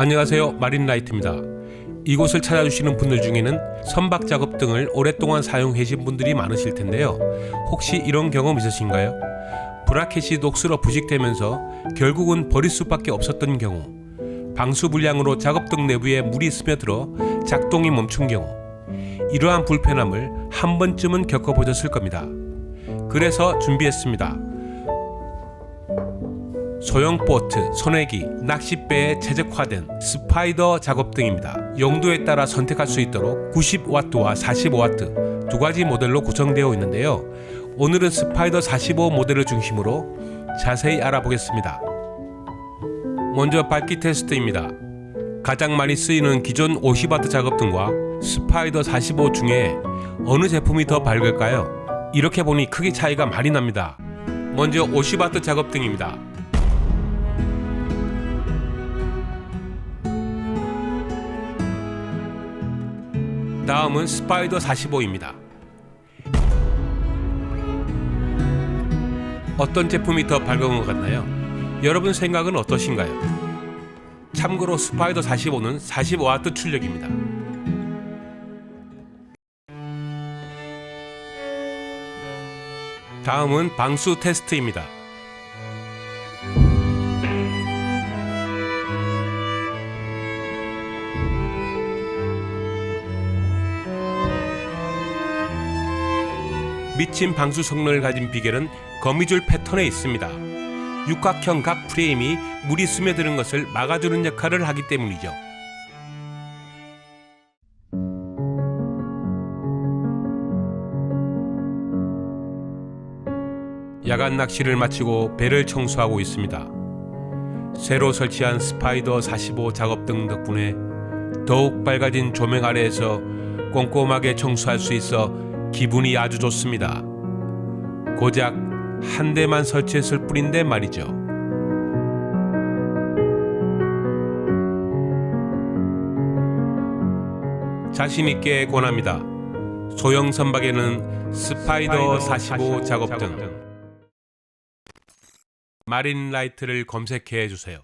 안녕하세요 마린라이트입니다. 이곳을 찾아주시는 분들 중에는 선박 작업 등을 오랫동안 사용해신 분들이 많으실 텐데요. 혹시 이런 경험 있으신가요? 브라켓이 녹슬어 부식되면서 결국은 버릴 수밖에 없었던 경우, 방수 불량으로 작업등 내부에 물이 스며들어 작동이 멈춘 경우, 이러한 불편함을 한 번쯤은 겪어보셨을 겁니다. 그래서 준비했습니다. 소형 보트, 소내기, 낚싯배에 최적화된 스파이더 작업 등입니다. 용도에 따라 선택할 수 있도록 90W와 45W 두 가지 모델로 구성되어 있는데요. 오늘은 스파이더 45 모델을 중심으로 자세히 알아보겠습니다. 먼저 밝기 테스트입니다. 가장 많이 쓰이는 기존 50W 작업 등과 스파이더 45 중에 어느 제품이 더 밝을까요? 이렇게 보니 크게 차이가 많이 납니다. 먼저 50W 작업 등입니다. 다음은 스파이더 45입니다. 어떤 제품이 더 밝은 것 같나요? 여러분 생각은 어떠신가요? 참고로 스파이더 45는 45W 출력입니다. 다음은 방수 테스트입니다. 미친 방수 성능을 가진 비결은 거미줄 패턴에 있습니다. 육각형 각 프레임이 물이 스며드는 것을 막아주는 역할을 하기 때문이죠. 야간 낚시를 마치고 배를 청소하고 있습니다. 새로 설치한 스파이더 45 작업 등 덕분에 더욱 밝아진 조명 아래에서 꼼꼼하게 청소할 수 있어 기분이 아주 좋습니다. 고작 한 대만 설치했을 뿐인데 말이죠. 자신 있게 권합니다. 소형 선박에는 스파이더 45 작업 등 마린 라이트를 검색해 주세요.